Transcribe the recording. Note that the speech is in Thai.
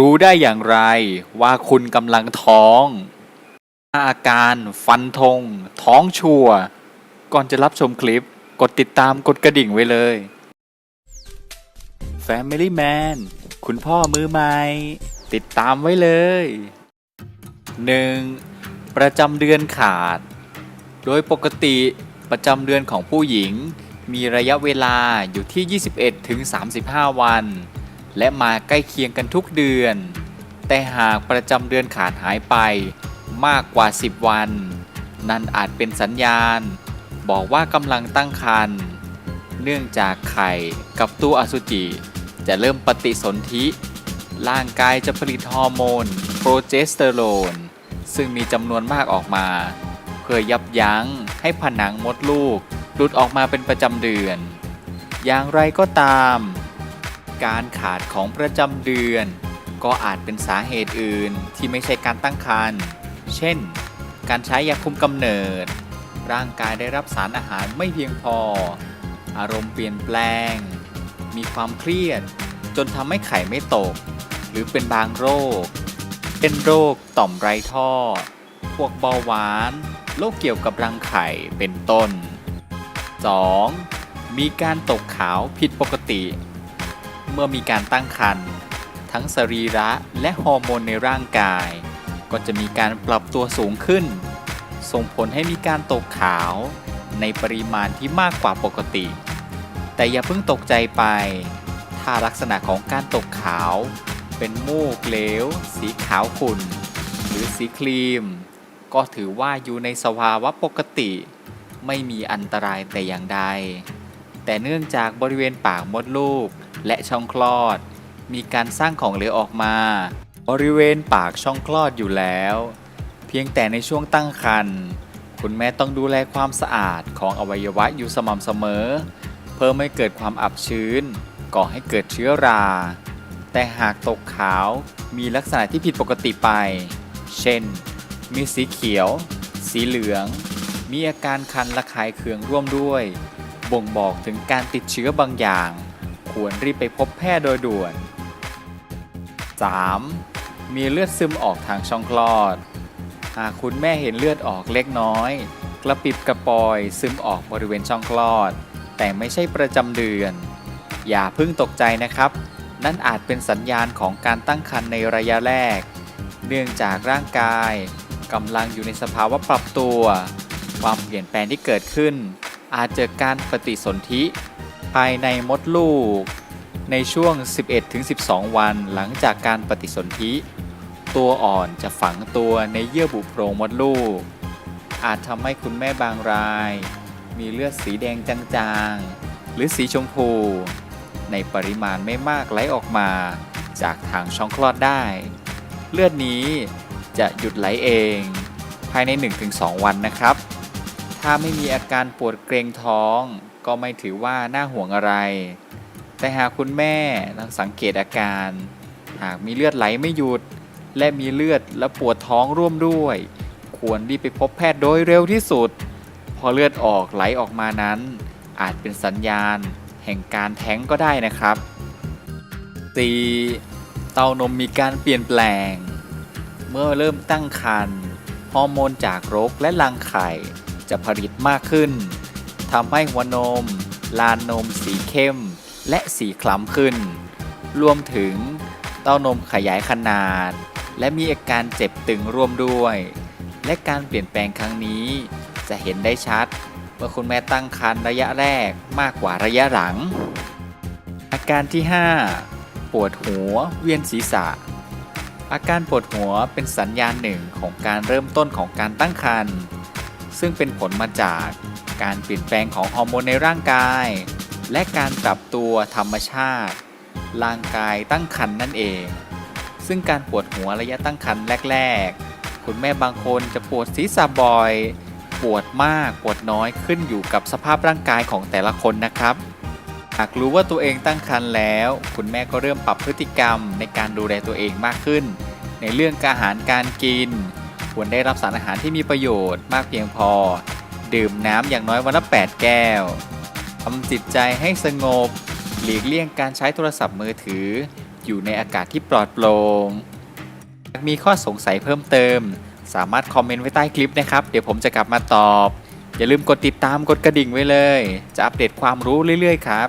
รู้ได้อย่างไรว่าคุณกำลังท้อง อาการฟันธงท้องชัวก่อนจะรับชมคลิป กดติดตามกดกระดิ่งไว้เลย Family Man คุณพ่อมือใหม่ ติดตามไว้เลย 1. ประจำเดือนขาด โดยปกติประจำเดือนของผู้หญิง มีระยะเวลาอยู่ที่ 21ถึง35 วัน และมาใกล้เคียงกันทุกเดือน แต่หากประจำเดือนขาดหายไปมากกว่า 10 วัน นั่นอาจเป็นสัญญาณ บอกว่ากำลังตั้งครรภ์เนื่องจากไข่กับตัวอสุจิ จะเริ่มปฏิสนธิ ร่างกายจะผลิตฮอร์โมน โปรเจสเตอโรน ซึ่งมีจำนวนมากออกมา เพื่อยับยั้งให้ผนังมดลูกหลุดออกมาเป็นประจำเดือน อย่างไรก็ตาม การขาดของประจำเดือน ก็อาจเป็นสาเหตุอื่นที่ไม่ใช่การตั้งครรภ์ เช่น การใช้ยาคุมกำเนิด ร่างกายได้รับสารอาหารไม่เพียงพอ อารมณ์เปลี่ยนแปลง มีความเครียด จนทำให้ไข่ไม่ตก หรือเป็นบางโรค เป็นโรคต่อมไรท่อ พวกเบาหวาน โรคเกี่ยวกับรังไข่ เป็นต้น 2. มีการตกขาวผิดปกติ เมื่อมีการตั้งครรภ์ทั้งสรีระและฮอร์โมนในร่างกาย ก็จะมีการปรับตัวสูงขึ้น ส่งผลให้มีการตกขาวในปริมาณที่มากกว่าปกติ แต่อย่าเพิ่งตกใจไป ถ้าลักษณะของการตกขาว เป็นมูกเหลว สีขาวขุ่น หรือสีครีม ก็ถือว่าอยู่ในสภาวะปกติ ไม่มีอันตรายแต่อย่างใด แต่เนื่องจากบริเวณปากมดลูก และช่องคลอด มีการสร้างของเหลวออกมา บริเวณปากช่องคลอดอยู่แล้ว เพียงแต่ในช่วงตั้งครรภ์คุณแม่ต้องดูแลความสะอาดของอวัยวะอยู่สม่ำเสมอ เพื่อไม่เกิดความอับชื้น ก่อให้เกิดเชื้อรา แต่หากตกขาวมีลักษณะที่ผิดปกติไป เช่น มีสีเขียว สีเหลือง มีอาการคันระคายเคืองร่วมด้วย บ่งบอกถึงการติดเชื้อบางอย่าง ควรรีบไปพบแพทย์โดยด่วน 3. มีเลือดซึมออกทางช่องคลอด หากคุณแม่เห็นเลือดออกเล็กน้อย กระปิบกระปอยซึมออกบริเวณช่องคลอด แต่ไม่ใช่ประจำเดือน อย่าเพิ่งตกใจนะครับ นั่นอาจเป็นสัญญาณของการตั้งครรภ์ในระยะแรก เนื่องจากร่างกายกำลังอยู่ในสภาวะปรับตัว ความเปลี่ยนแปลงที่เกิดขึ้น อาจเจอการปฏิสนธิ ภายในมดลูก ในช่วง 11-12 วันหลังจากการปฏิสนธิ ตัวอ่อนจะฝังตัวในเยื่อบุโพรงมดลูก อาจทำให้คุณแม่บางราย มีเลือดสีแดงจางๆ หรือสีชมพู ในปริมาณไม่มากไหลออกมาจากทางช่องคลอดได้ เลือดนี้จะหยุดไหลเอง ภายใน 1-2 วันนะครับ ถ้าไม่มีอาการปวดเกรงท้อง ก็ไม่ถือว่าน่าห่วงอะไร แต่หากคุณแม่สังเกตอาการ หากมีเลือดไหลไม่หยุด และมีเลือดและปวดท้องร่วมด้วย ควรรีบไปพบแพทย์โดยเร็วที่สุด พอเลือดออกไหลออกมานั้น อาจเป็นสัญญาณ แห่งการแท้งก็ได้นะครับ 4. เต้านมมีการเปลี่ยนแปลง เมื่อเริ่มตั้งครรภ์ฮอร์โมนจากรกและรังไข่จะผลิตมากขึ้น ทำให้หัวนม ลานนมสีเข้ม และสีคล้ำขึ้น รวมถึงเต้านมขยายขนาด และมีอาการเจ็บตึงร่วมด้วย และการเปลี่ยนแปลงครั้งนี้ จะเห็นได้ชัดเมื่อคุณแม่ตั้งครรภ์ระยะแรกมากกว่าระยะหลัง อาการที่ 5 ปวดหัวเวียนศีรษะ อาการปวดหัวเป็นสัญญาณหนึ่งของการเริ่มต้นของการตั้งครรภ์ซึ่งเป็นผลมาจาก การเปลี่ยนแปลงของฮอร์โมนในร่างกาย และการปรับตัวธรรมชาติ ร่างกายตั้งครรภ์นั่นเอง ซึ่งการปวดหัวระยะตั้งครรภ์แรก ๆ คุณแม่บางคนจะปวดศีรษะบ่อย ปวดมากปวดน้อยขึ้นอยู่กับสภาพร่างกายของแต่ละคนนะครับหากรู้ว่าตัวเองตั้งครรภ์แล้ว คุณแม่ก็เริ่มปรับพฤติกรรมในการดูแลตัวเองมากขึ้น ในเรื่องอาหารการกิน ควรได้รับสารอาหารที่มีประโยชน์มากเพียงพอ ดื่มน้ำอย่างน้อยวันละ 8 แก้วทำจิตใจให้สงบ หลีกเลี่ยงการใช้โทรศัพท์มือถือ อยู่ในอากาศที่ปลอดโปร่งหากมีข้อสงสัยเพิ่มเติม สามารถคอมเมนต์ไว้ใต้คลิปนะครับ เดี๋ยวผมจะกลับมาตอบ อย่าลืมกดติดตามกดกระดิ่งไว้เลย จะอัปเดตความรู้เรื่อยๆ ครับ